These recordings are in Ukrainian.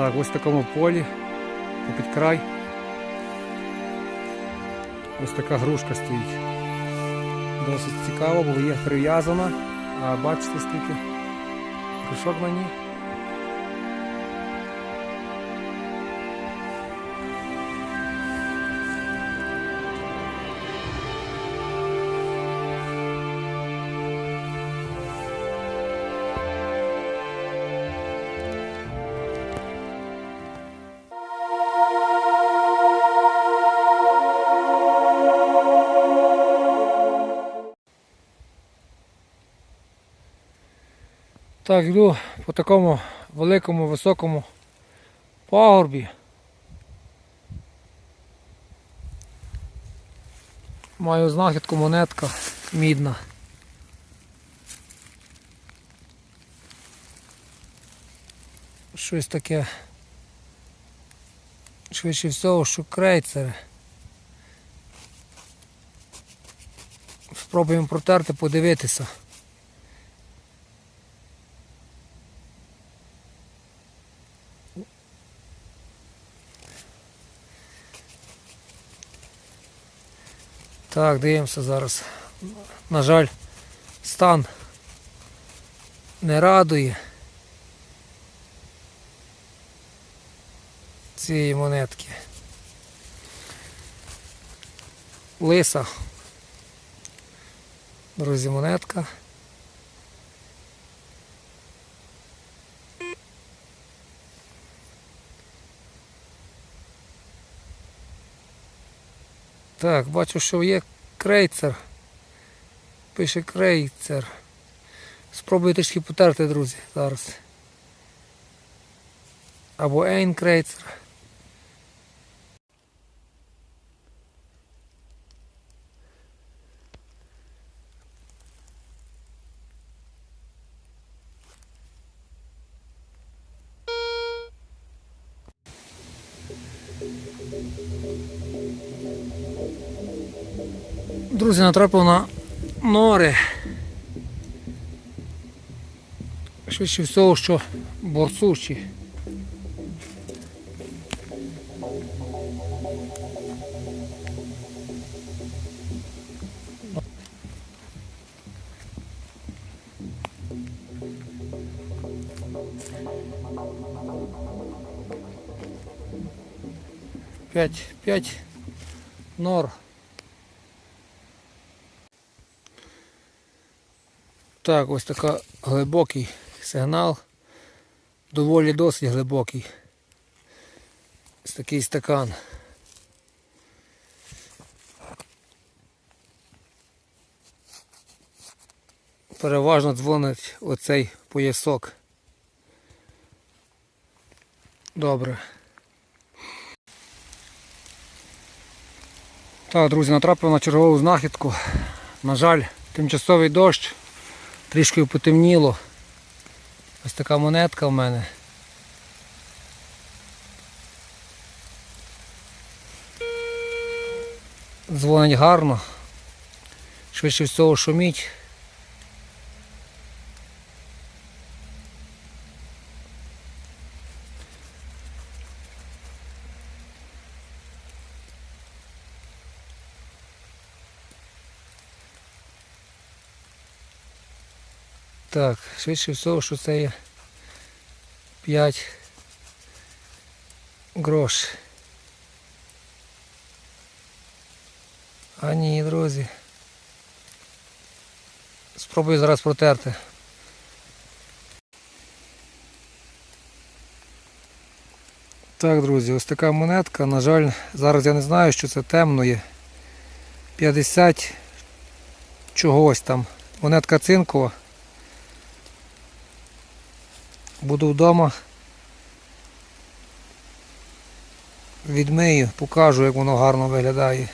Так, ось в такому полі, попід край. Ось така грушка стоїть. Досить цікаво, бо є прив'язана. А бачите скільки кришок на ній. Так, йду по такому великому, високому пагорбі. Маю знахідку монетка мідна. Щось таке. Швидше всього, що крейцер. Спробуємо протерти, подивитися. Так, дивимося зараз. На жаль, стан не радує цієї монетки. Лиса. Друзі, монетка. Так, бачу, що є крейцер. Пише крейцер. Спробую трішки потерти, друзі, зараз. Або Ейн крейцер. Друзі, натрапив на нори. Швидше всього, що борсучі. П'ять, п'ять нор. Так, ось така глибокий сигнал. Доволі досить глибокий. Ось такий стакан. Переважно дзвонить оцей поясок. Добре. Так, друзі, натрапив на чергову знахідку. На жаль, тимчасовий дощ. Трішки потемніло. Ось така монетка в мене. Дзвонить гарно. Швидше всього шуміть. Так, швидше всього, що це є 5 грош. А ні, друзі. Спробую зараз протерти. Так, друзі, ось така монетка. На жаль, зараз я не знаю, що це темно є. 50 чогось там. Монетка цинкова. Буду вдома. Відмию, покажу, як воно гарно виглядає.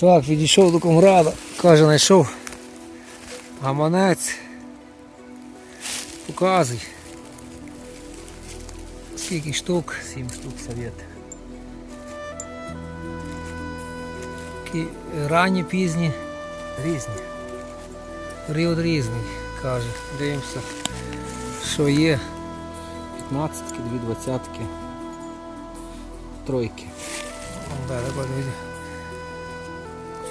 Так, відійшов до комрада, каже, знайшов гаманець. Показуй. Скільки штук? Сім штук совет. Такі ранні, пізні. Різні. Період різний, каже. Дивимося, що є. 15, дві двадцятки, тройки. Да, треба.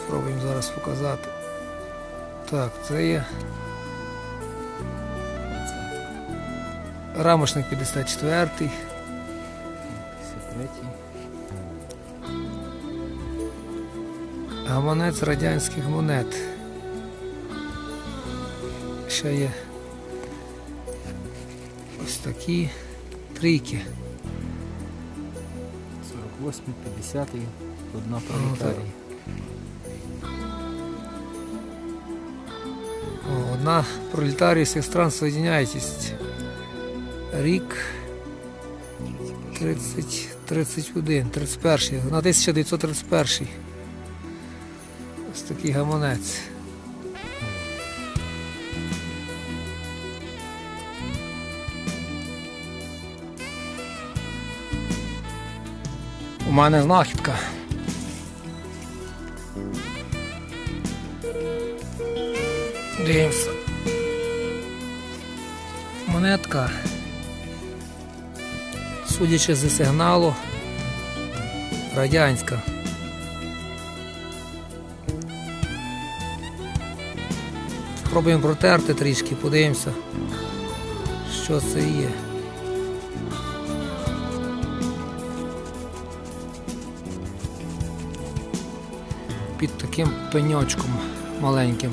Спробуємо зараз показати. Так, це є рамошник 54 гаманець радянських монет. Ще є ось такі трійки. 48, 50, одна. О, одна пролетарій всіх стран соєдиняйтесь. Рік 30, 31, 31, на 1931. Такий гаманець. У мене знахідка. Дивимося. Монетка. Судячи зі сигналу, радянська. Спробуємо протерти трішки, подивимося, що це є. Під таким пеньочком маленьким,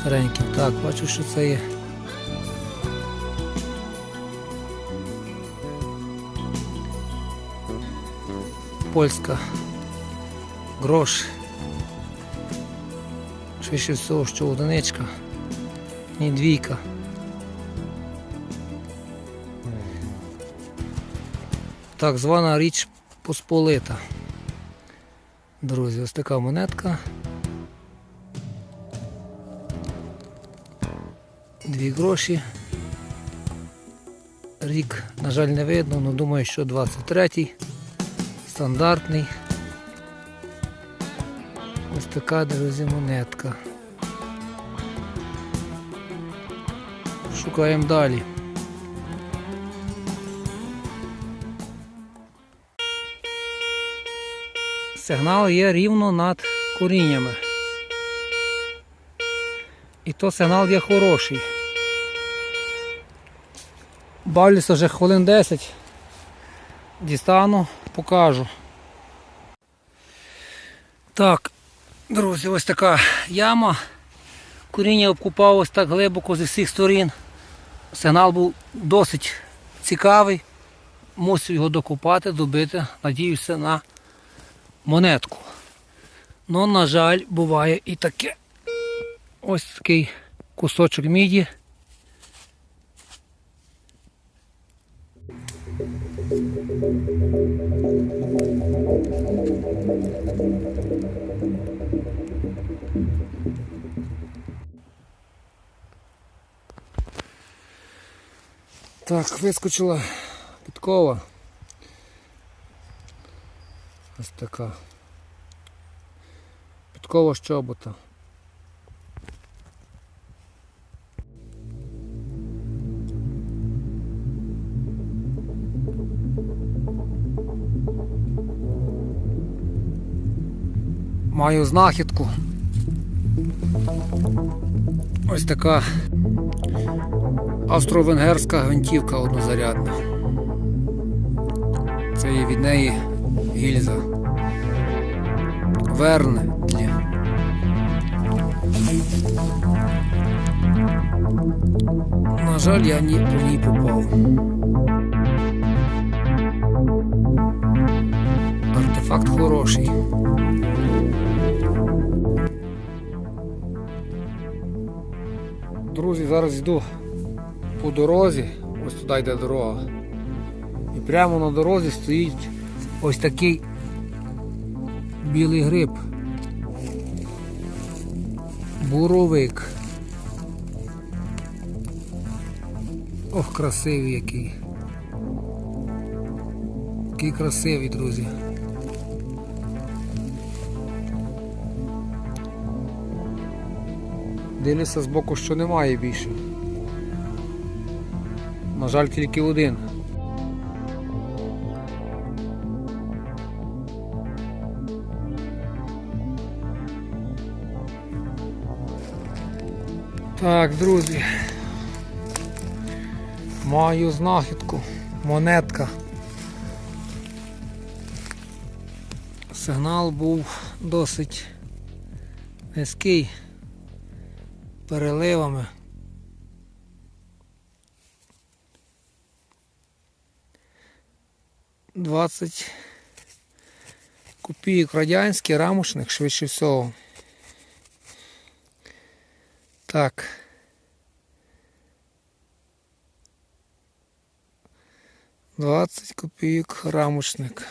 стареньким. Так, бачу, що це є. Польська грош. Швидше всього, що одиничка, ні двійка. Так звана річ Посполита. Друзі, ось така монетка. Дві гроші. Рік, на жаль, не видно, але думаю, що 23-й. Стандартний. Ось така, друзі, монетка. Шукаємо далі. Сигнал є рівно над коріннями. І то сигнал є хороший. Бавлюся вже хвилин 10. Дістану, покажу. Так, друзі, ось така яма. Коріння обкупалось так глибоко зі всіх сторін. Сигнал був досить цікавий. Мусив його докупати, добити, надіюся на монетку. Ну, на жаль, буває і таке. Ось такий кусочок міді. Так, вискочила підкова. Ось така. Підкова з чобота. Маю знахідку. Ось така австро-венгерська гвинтівка однозарядна. Це є від неї гільза. Верне. На жаль, я ні, по ній попав. Артефакт хороший. Друзі, зараз йду по дорозі, ось туди йде дорога. І прямо на дорозі стоїть ось такий білий гриб. Буровик. Ох, красивий який. Який красивий, друзі. Дивлюся з боку, що немає більше. На жаль, тільки один. Так, друзі. Маю знахідку. Монетка. Сигнал був досить низький переливами. Двадцять копійок радянський рамушних швидше всього. Так. Двадцять копійок рамушник.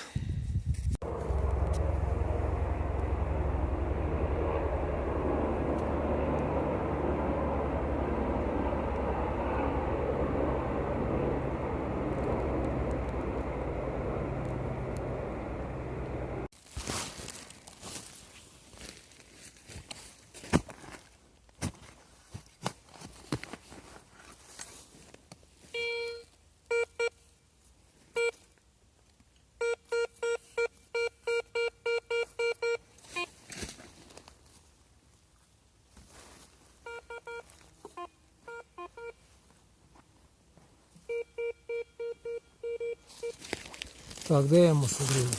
Так, дивимося, друзі.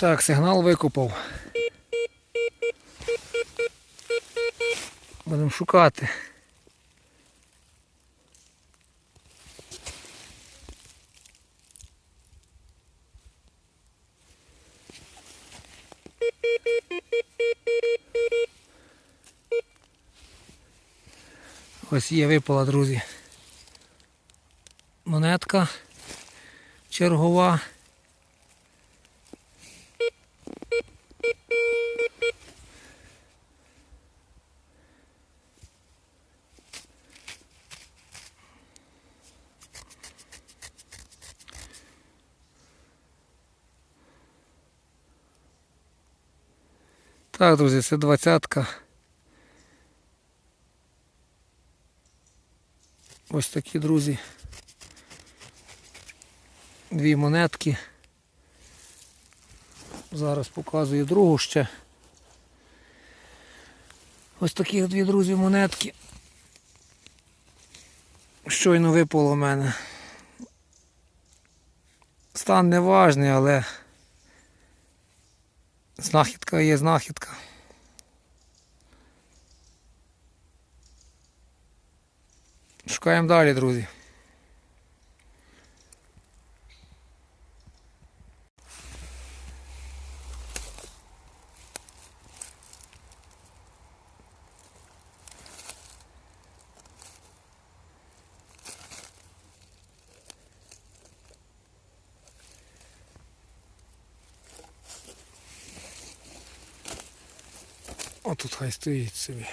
Так, сигнал викупав. Будемо шукати. Ось є випала, друзі. Монетка чергова. Так, друзі, це двадцятка. Ось такі, друзі. Дві монетки. Зараз показую другу ще. Ось такі дві, друзі, монетки. Щойно випало в мене. Стан не важний, але знахідка є знахідка. Шукаємо далі, друзі. Отут хай стоїть собі.